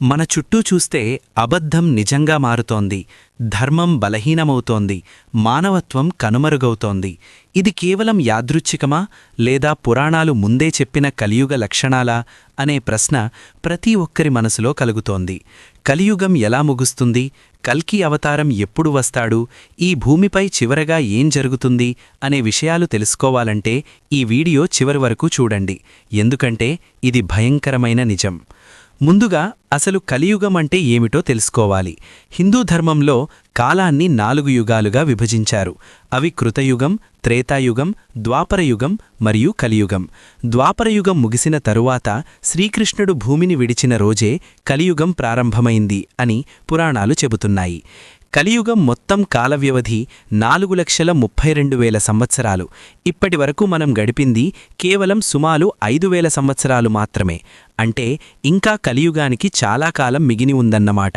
మన చుట్టూ చూస్తే అబద్ధం నిజంగా మారుతోంది ధర్మం బలహీనమవుతోంది మానవత్వం కనుమరుగవుతోంది. ఇది కేవలం యాదృచ్ఛికమా లేదా పురాణాలు ముందే చెప్పిన కలియుగ లక్షణాలా అనే ప్రశ్న ప్రతి ఒక్కరి మనసులో కలుగుతోంది. కలియుగం ఎలా ముగుస్తుంది కల్కి అవతారం ఎప్పుడు వస్తాడు ఈ భూమిపై చివరగా ఏం జరుగుతుంది అనే విషయాలు తెలుసుకోవాలంటే ఈ వీడియో చివరి వరకు చూడండి. ఎందుకంటే ఇది భయంకరమైన నిజం. ముందుగా అసలు కలియుగం అంటే ఏమిటో తెలుసుకోవాలి. హిందూ ధర్మంలో కాలాన్ని నాలుగు యుగాలుగా విభజించారు. అవి కృతయుగం త్రేతాయుగం ద్వాపరయుగం మరియు కలియుగం. ద్వాపరయుగం ముగిసిన తరువాత శ్రీకృష్ణుడు భూమిని విడిచిన రోజే కలియుగం ప్రారంభమైంది అని పురాణాలు చెబుతున్నాయి. కలియుగం మొత్తం కాల వ్యవధి నాలుగు లక్షల ముప్పై రెండు వేల సంవత్సరాలు. ఇప్పటి వరకు మనం గడిపింది కేవలం సుమారు ఐదు వేల సంవత్సరాలు మాత్రమే. అంటే ఇంకా కలియుగానికి చాలా కాలం మిగిని ఉందన్నమాట.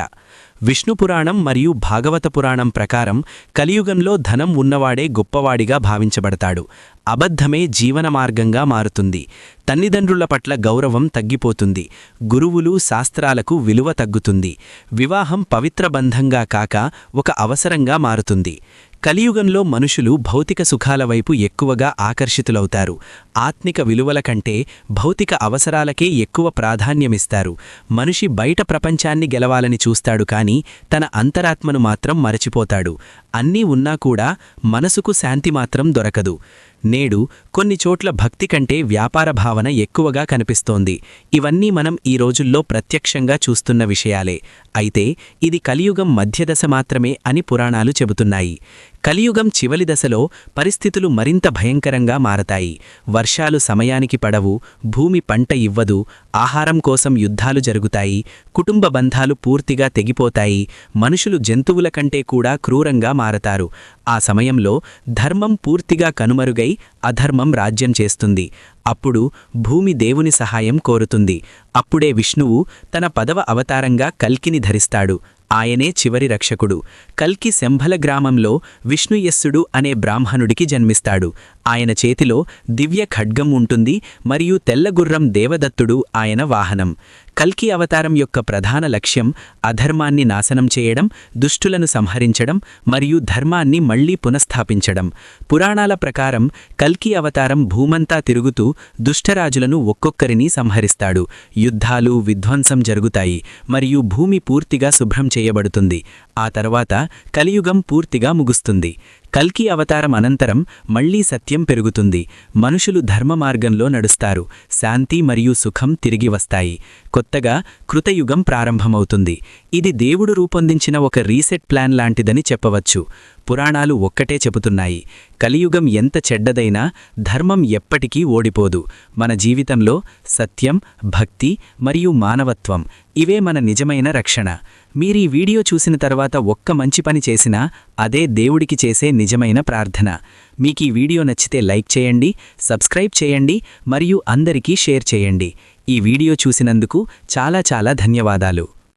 విష్ణు పురాణం మరియు భాగవత పురాణం ప్రకారం కలియుగంలో ధనం ఉన్నవాడే గొప్పవాడిగా భావించబడతాడు. అబద్ధమే జీవన మార్గంగా మారుతుంది. తల్లిదండ్రుల పట్ల గౌరవం తగ్గిపోతుంది. గురువులు శాస్త్రాలకు విలువ తగ్గుతుంది. వివాహం పవిత్ర బంధంగా కాక ఒక అవసరంగా మారుతుంది. కలియుగంలో మనుషులు భౌతిక సుఖాల వైపు ఎక్కువగా ఆకర్షితులవుతారు. ఆత్మిక విలువల కంటే భౌతిక అవసరాలకే ఎక్కువ ప్రాధాన్యమిస్తారు. మనిషి బయట ప్రపంచాన్ని గెలవాలని చూస్తాడు కాని తన అంతరాత్మను మాత్రం మరచిపోతాడు. అన్నీ ఉన్నా కూడా మనసుకు శాంతి మాత్రం దొరకదు. నేడు కొన్ని చోట్ల భక్తి కంటే వ్యాపార భావన ఎక్కువగా కనిపిస్తోంది. ఇవన్నీ మనం ఈ రోజుల్లో ప్రత్యక్షంగా చూస్తున్న విషయాలే. అయితే ఇది కలియుగం మధ్యదశ మాత్రమే అని పురాణాలు చెబుతున్నాయి. కలియుగం చివలి దశలో పరిస్థితులు మరింత భయంకరంగా మారతాయి. వర్షాలు సమయానికి పడవు భూమి పంట ఇవ్వదు ఆహారం కోసం యుద్ధాలు జరుగుతాయి కుటుంబ బంధాలు పూర్తిగా తెగిపోతాయి మనుషులు జంతువుల కంటే కూడా క్రూరంగా మారతారు. ఆ సమయంలో ధర్మం పూర్తిగా కనుమరుగై అధర్మం రాజ్యం చేస్తుంది. అప్పుడు భూమి దేవుని సహాయం కోరుతుంది. అప్పుడే విష్ణువు తన పదవ అవతారంగా కల్కిని ధరిస్తాడు. ఆయనే చివరి రక్షకుడు. కల్కి శంభల గ్రామంలో విష్ణుయస్సుడు అనే బ్రాహ్మణుడికి జన్మిస్తాడు. ఆయన చేతిలో దివ్య ఖడ్గం ఉంటుంది మరియు తెల్లగుర్రం దేవదత్తుడు ఆయన వాహనం. కల్కి అవతారం యొక్క ప్రధాన లక్ష్యం అధర్మాన్ని నాశనం చేయడం దుష్టులను సంహరించడం మరియు ధర్మాన్ని మళ్ళీ పునఃస్థాపించడం. పురాణాల ప్రకారం కల్కి అవతారం భూమంతా తిరుగుతూ దుష్టరాజులను ఒక్కొక్కరిని సంహరిస్తాడు. యుద్ధాలు విధ్వంసం జరుగుతాయి మరియు భూమి పూర్తిగా శుభ్రం చేయబడుతుంది. ఆ తర్వాత కలియుగం పూర్తిగా ముగుస్తుంది. కల్కి అవతారం అనంతరం మళ్ళీ సత్యం పెరుగుతుంది. మనుషులు ధర్మ మార్గంలో నడుస్తారు. శాంతి మరియు సుఖం తిరిగి వస్తాయి. కొత్తగా కృతయుగం ప్రారంభమవుతుంది. ఇది దేవుడు రూపొందించిన ఒక రీసెట్ ప్లాన్ లాంటిదని చెప్పవచ్చు. పురాణాలు ఒక్కటే చెబుతున్నాయి. కలియుగం ఎంత చెడ్డదైనా ధర్మం ఎప్పటికీ ఓడిపోదు. మన జీవితంలో సత్యం భక్తి మరియు మానవత్వం ఇవే మన నిజమైన రక్షణ. మీరీ వీడియో చూసిన తర్వాత ఒక్క మంచి పని చేసినా అదే దేవుడికి చేసే నిజమైన ప్రార్థన. మీకీ వీడియో నచ్చితే లైక్ చేయండి సబ్స్క్రైబ్ చేయండి మరియు అందరికీ షేర్ చేయండి. ఈ వీడియో చూసినందుకు చాలా చాలా ధన్యవాదాలు.